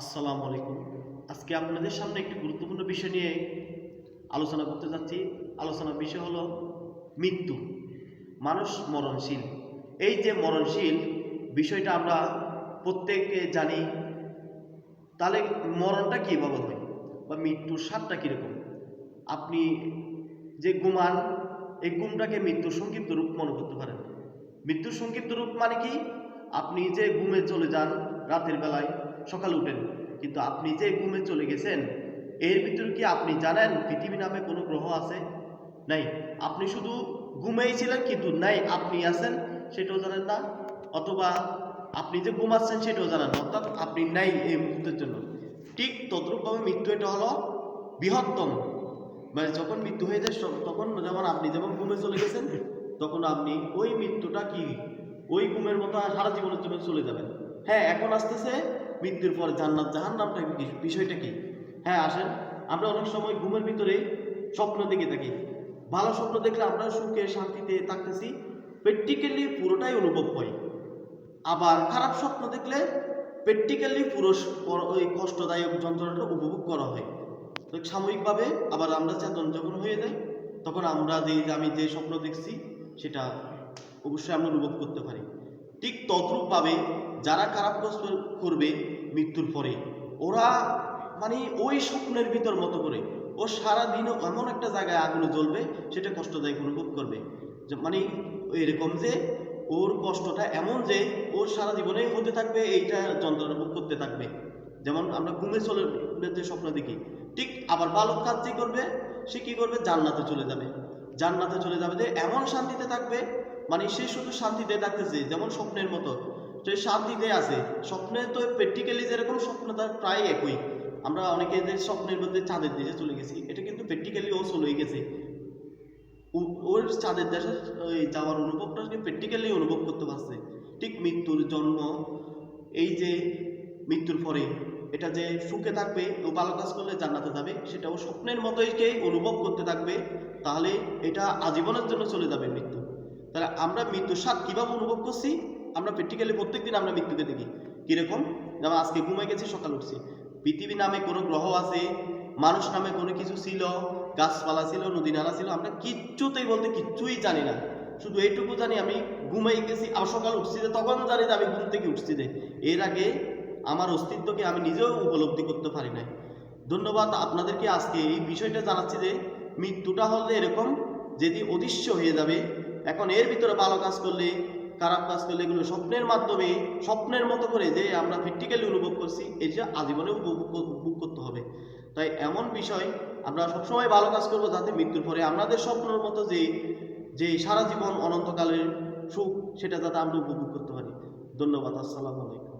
আসসালামু আলাইকুম। আজকে আপনাদের সামনে একটি গুরুত্বপূর্ণ বিষয় নিয়ে আলোচনা করতে যাচ্ছি। আলোচনার বিষয় হলো মৃত্যু, মানুষ মরণশীল। এই যে মরণশীল বিষয়টা আমরা প্রত্যেকে জানি, তাহলে মরণটা কীভাবে হয় বা মৃত্যুর স্বাদটা কীরকম? আপনি যে গুমান, এই গুমটাকে মৃত্যুর সংক্ষিপ্ত রূপ মনে করতে পারেন। মৃত্যুর সংক্ষিপ্ত রূপ মানে কি? আপনি যে ঘুমে চলে যান রাতের বেলায় সকালে উঠেন। কিন্তু আপনি যে ঘুমে চলে গেছেন, এর ভিতরে কি আপনি জানেন পৃথিবী নামে কোনো গ্রহ আছে? নাই। আপনি শুধু ঘুমেই ছিলেন কিন্তু নাই, আপনি আছেন সেটাও জানেন না। অথবা আপনি যে ঘুমাচ্ছেন সেটাও জানেন অর্থাৎ আপনি নাই এই মুহূর্তের জন্য। ঠিক তদ্রূপভাবে মৃত্যু এটা হলো বৃহত্তম। মানে যখন মৃত্যু হয়ে যায় তখন যেমন আপনি যেমন ঘুমে চলে গেছেন, তখন আপনি ওই মৃত্যুটা কি? ওই ঘুমের মতো সারা জীবনের জন্য চলে যাবেন। হ্যাঁ এখন আসতেছে মৃত্যুর পর জান্নাত, জাহান্নামটা কি? বিষয়টা কি? হ্যাঁ আসেন। আমরা অনেক সময় ঘুমের ভিতরে স্বপ্ন দেখে থাকি। ভালো স্বপ্ন দেখলে আমরা সুখে, শান্তিতে থাকতেছি। প্র্যাকটিক্যালি পুরোটাই অনুভব হয়। আবার খারাপ স্বপ্ন দেখলে প্র্যাকটিক্যালি পুরো ওই কষ্টদায়ক যন্ত্রণাটা উপভোগ করা হয়। তো সাময়িকভাবে আবার আমরা চেতন যখন হয়ে যাই তখন আমরা যে আমি যে স্বপ্ন দেখছি, সেটা অবশ্যই আমরা অনুভব করতে পারি। ঠিক তদ্রূপভাবে যারা খারাপ কাজ করবে মৃত্যুর পরে, ওরা মানে ওই স্বপ্নের ভিতর মতো করে, ও সারাদিন এমন একটা জায়গায় আগুনে জ্বলবে, সেটা কষ্টদায়ক অনুভব করবে। মানে এরকম যে ওর কষ্টটা এমন যে ওর সারা জীবনে হতে থাকবে, এইটা যন্ত্রণা ভোগ করতে থাকবে। যেমন আমরা ঘুমে চলে যে স্বপ্ন দেখি, ঠিক আবার বালক কাজ যে করবে? সে কি করবে? জান্নাতে চলে যাবে। জান্নাতে চলে যাবে যে এমন শান্তিতে থাকবে মানে সে শুধু শান্তিতে থাকতেছে, যেমন স্বপ্নের মতো। সে শান্তিতে আছে, স্বপ্নে তো প্র্যাকটিক্যালি যেরকম স্বপ্ন, তার প্রায় একই। আমরা অনেকে যে স্বপ্নের মধ্যে চাঁদের দেশে চলে গেছি, এটা কিন্তু প্র্যাকটিক্যালি ও চলে গেছে। ওর চাঁদের দেশে, ওই যাওয়ার অনুভবটা সে প্র্যাকটিক্যালি অনুভব করতে পারছে। ঠিক মৃত্যুর জন্ম, এই যে মৃত্যুর পরে, এটা যে সুখে থাকবে, ও ভালো কাজ করলে জান্নাতে যাবে, সেটা ও স্বপ্নের মতোই কে অনুভব করতে থাকবে, তাহলে এটা আজীবনের জন্য চলে যাবে মৃত্যু। তাহলে আমরা মৃত্যুর স্বাদ কীভাবে অনুভব করছি? আমরা প্র্যাকটিক্যালি প্রত্যেকদিন আমরা মৃত্যুকে দেখি। কীরকম? যেমন আজকে ঘুমাই গেছি, সকাল উঠছি। পৃথিবী নামে কোনো গ্রহ আছে, মানুষ নামে কোনো কিছু ছিল, গাছপালা ছিল, নদী নালা ছিল, আমরা কিচ্ছুতেই বলতে কিচ্ছুই জানি না। শুধু এইটুকু জানি, আমি ঘুমাই গেছি আর সকাল উঠছি যে তখন জানি যে আমি ঘুম থেকে উঠছি যে। এর আগে আমার অস্তিত্বকে আমি নিজেও উপলব্ধি করতে পারি নাই। ধন্যবাদ আপনাদেরকে আজকে এই বিষয়টা জানাচ্ছি যে, মৃত্যুটা হলে এরকম যদি অদৃশ্য হয়ে যাবে, এখন এর ভিতরে ভালো কাজ করলে খারাপ কাজ করলে এগুলো স্বপ্নের মাধ্যমে, স্বপ্নের মতো করে যে আমরা প্র্যাকটিক্যালি অনুভব করছি, এটা আজীবনে উপভোগ করতে হবে। তাই এমন বিষয় আমরা সবসময় ভালো কাজ করব যাতে মৃত্যুর পরে আমাদের স্বপ্নের মতো যে যে সারা জীবন অনন্তকালের সুখ, সেটা যাতে আমরা উপভোগ করতে পারি। ধন্যবাদ, আসসালামু আলাইকুম।